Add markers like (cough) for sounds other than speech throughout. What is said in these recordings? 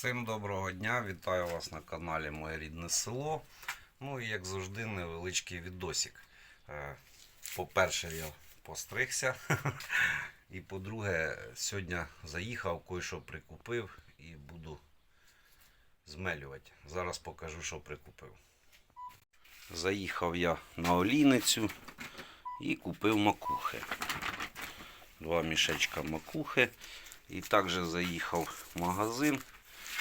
Всім доброго дня, вітаю вас на каналі Моє рідне село. Ну і як завжди, невеличкий відосик. Е, По-перше, я постригся. (laughs) І по-друге, сьогодні заїхав, кое-що прикупив і буду змелювати. Зараз покажу, що прикупив. Заїхав я на олійницю і купив макухи. Два мішечка макухи. І також заїхав в магазин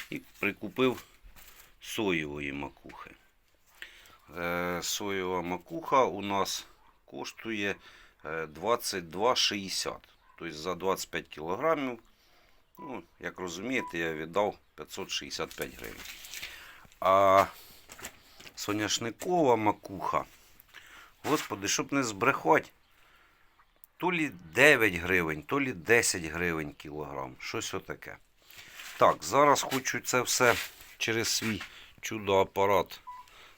і прикупив соєвої макухи. Е, соєва макуха у нас коштує е, 22,60. Тобто за 25 кілограмів, ну, як розумієте, я віддав 565 гривень. А соняшникова макуха, господи, щоб не збрехати, то лі 9 гривень, то лі 10 гривень кілограм. Щось отаке. Так, зараз хочу це все через свій чудо-апарат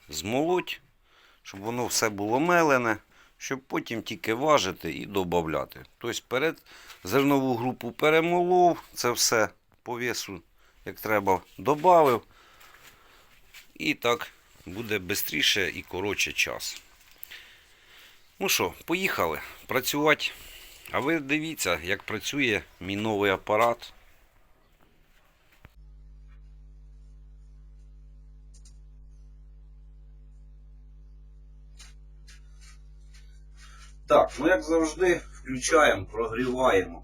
змолоть, щоб воно все було мелене, щоб потім тільки важити і додати. Тобто перед зернову групу перемолов, це все по весу, як треба, додав. І так буде швидше і коротше час. Ну що, поїхали працювати. А ви дивіться, як працює мій новий апарат. Так, ну як завжди, включаємо, прогріваємо.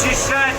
Xixé.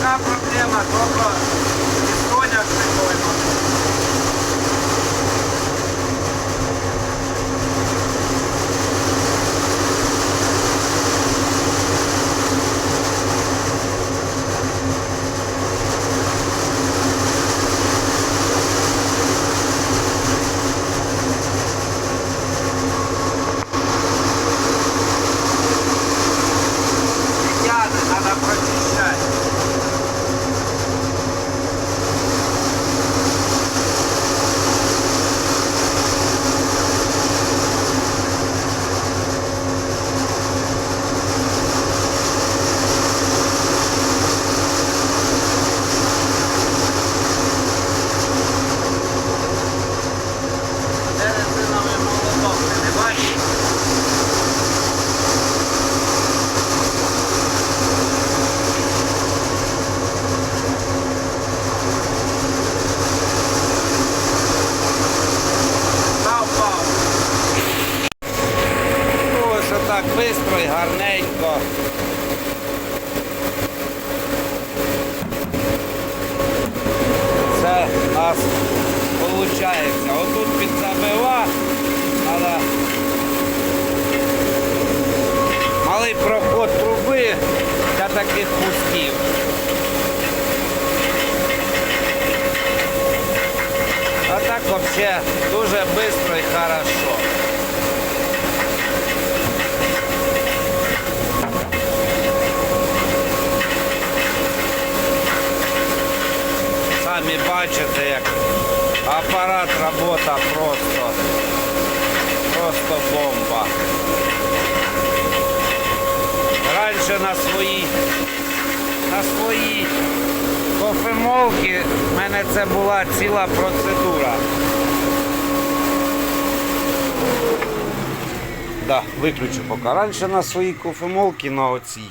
Така проблема тільки із соняшниковою гарненько. Це у нас виходить. Отут підзабива, але малий проход труби для таких кусків. А так вообще дуже швидко і хорошо. Самі бачите, як апарат робота просто, просто бомба. Раніше на своїй на своїй кофемолки в мене це була ціла процедура. Да, виключу поки. Раніше на своїй кофемолки на оцій.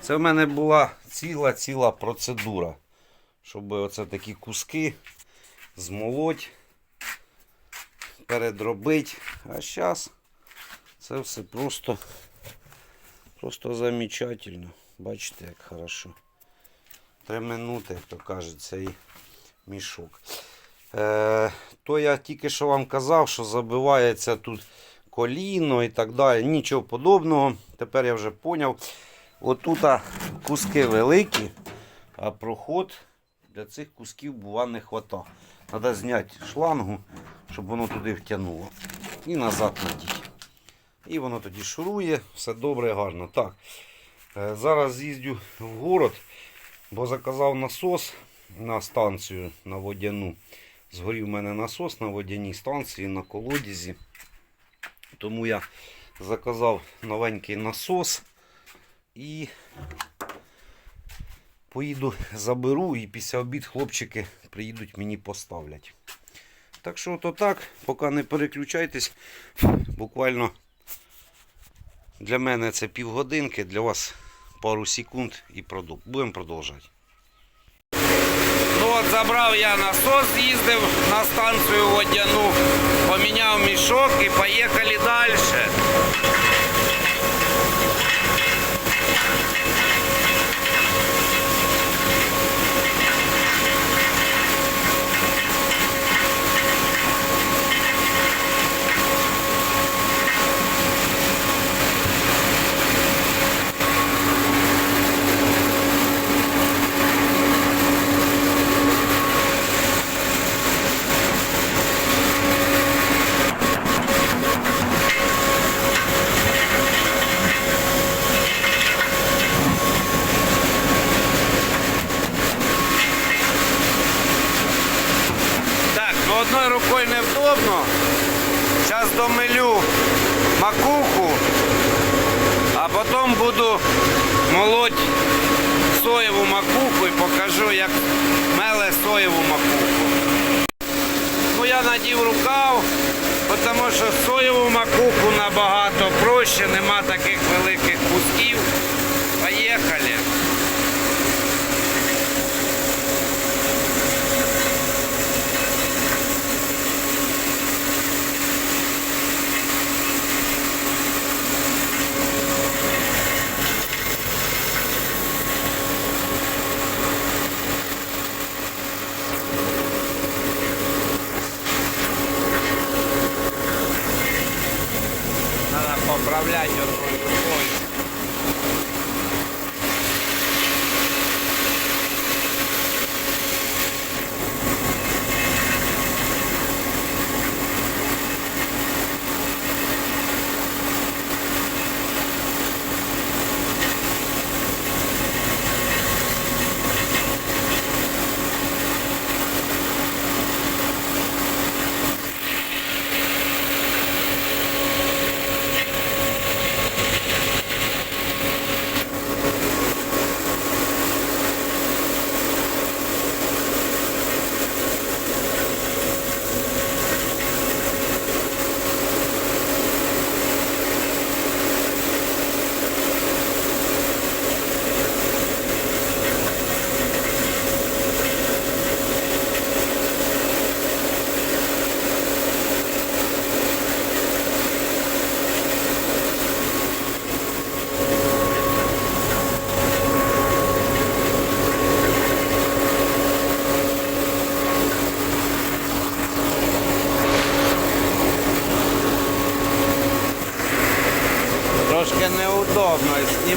Це в мене була ціла-ціла процедура. Щоб оце такі куски змолоть, передробити. А зараз це все просто, просто замечательно. Бачите, як хорошо. Три минути, як то кажуть, цей мішок. Е, то я тільки що вам казав, що забивається тут коліно і так далі. Нічого подобного. Тепер я вже зрозумів. Отут куски великі, а проход для цих кусків бува не вистачає. Треба зняти шлангу, щоб воно туди втягнуло. І назад надіть. І воно тоді шурує, все добре, гарно. Так, е, зараз з'їздю в город, бо заказав насос на станцію на водяну. Згорів у мене насос на водяній станції на колодязі. Тому я заказав новенький насос і поїду заберу і після обід хлопчики приїдуть мені поставлять. Так що то так, поки не переключайтесь, буквально для мене це півгодинки, для вас пару секунд і продов... будемо продовжувати. Ну от забрав я насос, з'їздив на станцію водяну, поміняв мішок і поїхали далі.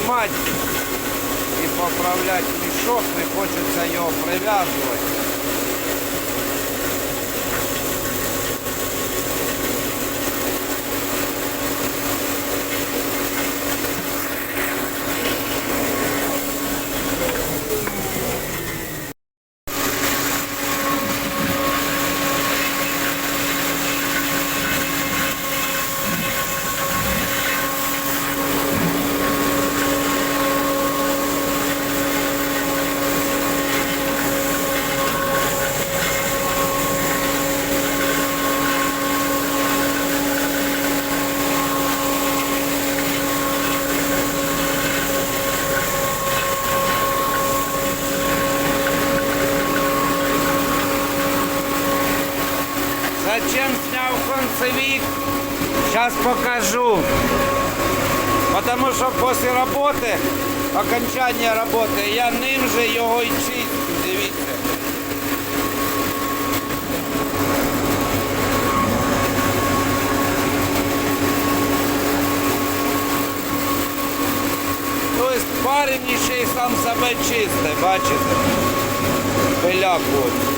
Знімати і поправляти мішок, не хочеться його прив'язувати. Потому что после работы, окончания работы, я ним же його і чистю, дивіться. Тобто парень ще й сам себе чистить, бачите? Пиляк от.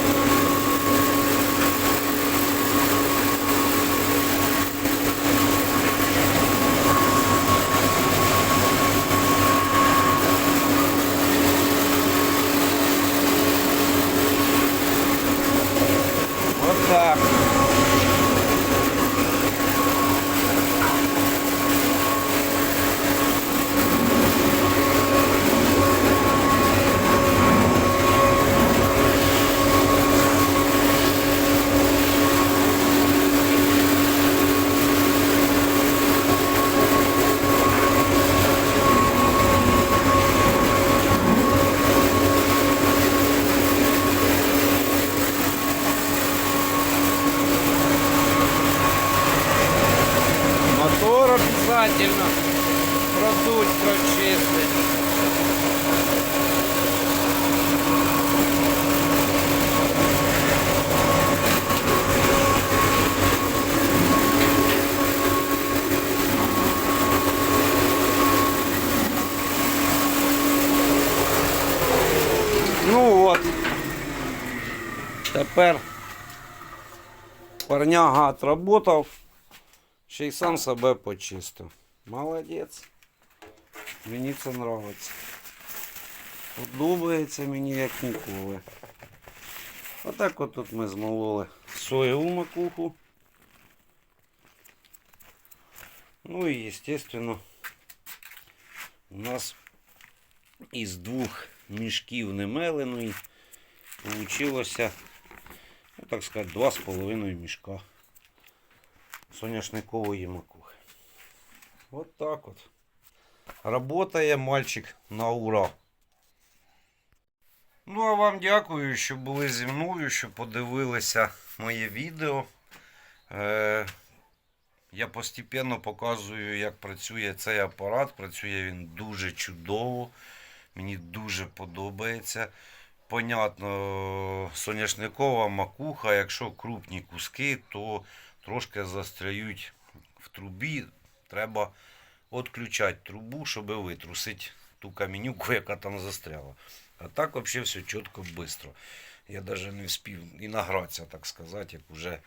Тепер парняга отработав. Ще й сам себе почистив. Молодець. Мені це подобається. Подобається мені як ніколи. Отак от тут ми змололи соєву макуху. Ну і, звісно, у нас із двох мішків немеленої ну, так сказати, два з половиною мішка. соняшникової макухи. От так от. Работає мальчик на ура. Ну, а вам дякую, що були зі мною, що подивилися моє відео. Е, я постійно показую, як працює цей апарат. Працює він дуже чудово. Мені дуже подобається. Понятно, соняшникова макуха, якщо крупні куски, то трошки застряють в трубі. Треба відключати трубу, щоб витрусити ту каменюку, яка там застряла. А так взагалі все чітко, швидко. Я навіть не встиг і награтися, так сказати, як уже,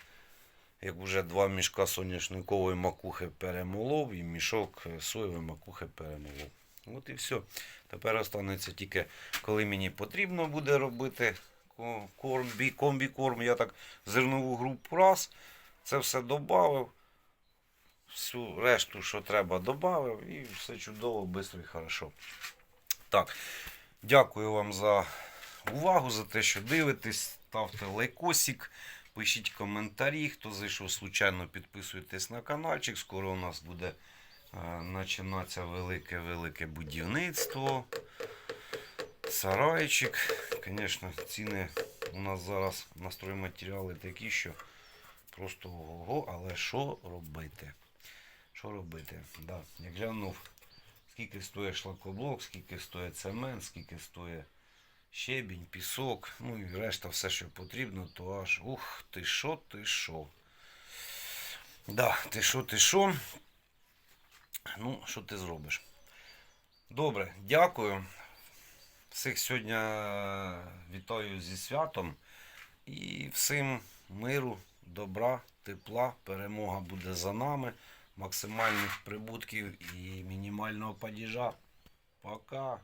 як уже два мішка соняшникової макухи перемолов і мішок соєвої макухи перемолов. От і все. Тепер останеться тільки, коли мені потрібно буде робити ко- комбі, комбікорм, я так зернову групу раз, це все додав. Всю решту, що треба, додав, і все чудово, швидко і хорошо. Так, дякую вам за увагу, за те, що дивитесь. Ставте лайкосик, пишіть коментарі. Хто зайшов случайно, підписуйтесь на каналчик. Скоро у нас буде е, велике-велике будівництво. Сарайчик. Звісно, ціни у нас зараз на стройматеріали такі, що просто ого, але що робити? Що робити? Да. Як глянув, скільки стоїть шлакоблок, скільки стоїть цемент, скільки стоїть щебінь, пісок, ну і решта все, що потрібно, то аж ух, ти що, ти що. Да, ти що, ти що. Ну, що ти зробиш? Добре, дякую. Всіх сьогодні вітаю зі святом. І всім миру, добра, тепла, перемога буде за нами. Максимальних прибутків і мінімального падіжа. Пока.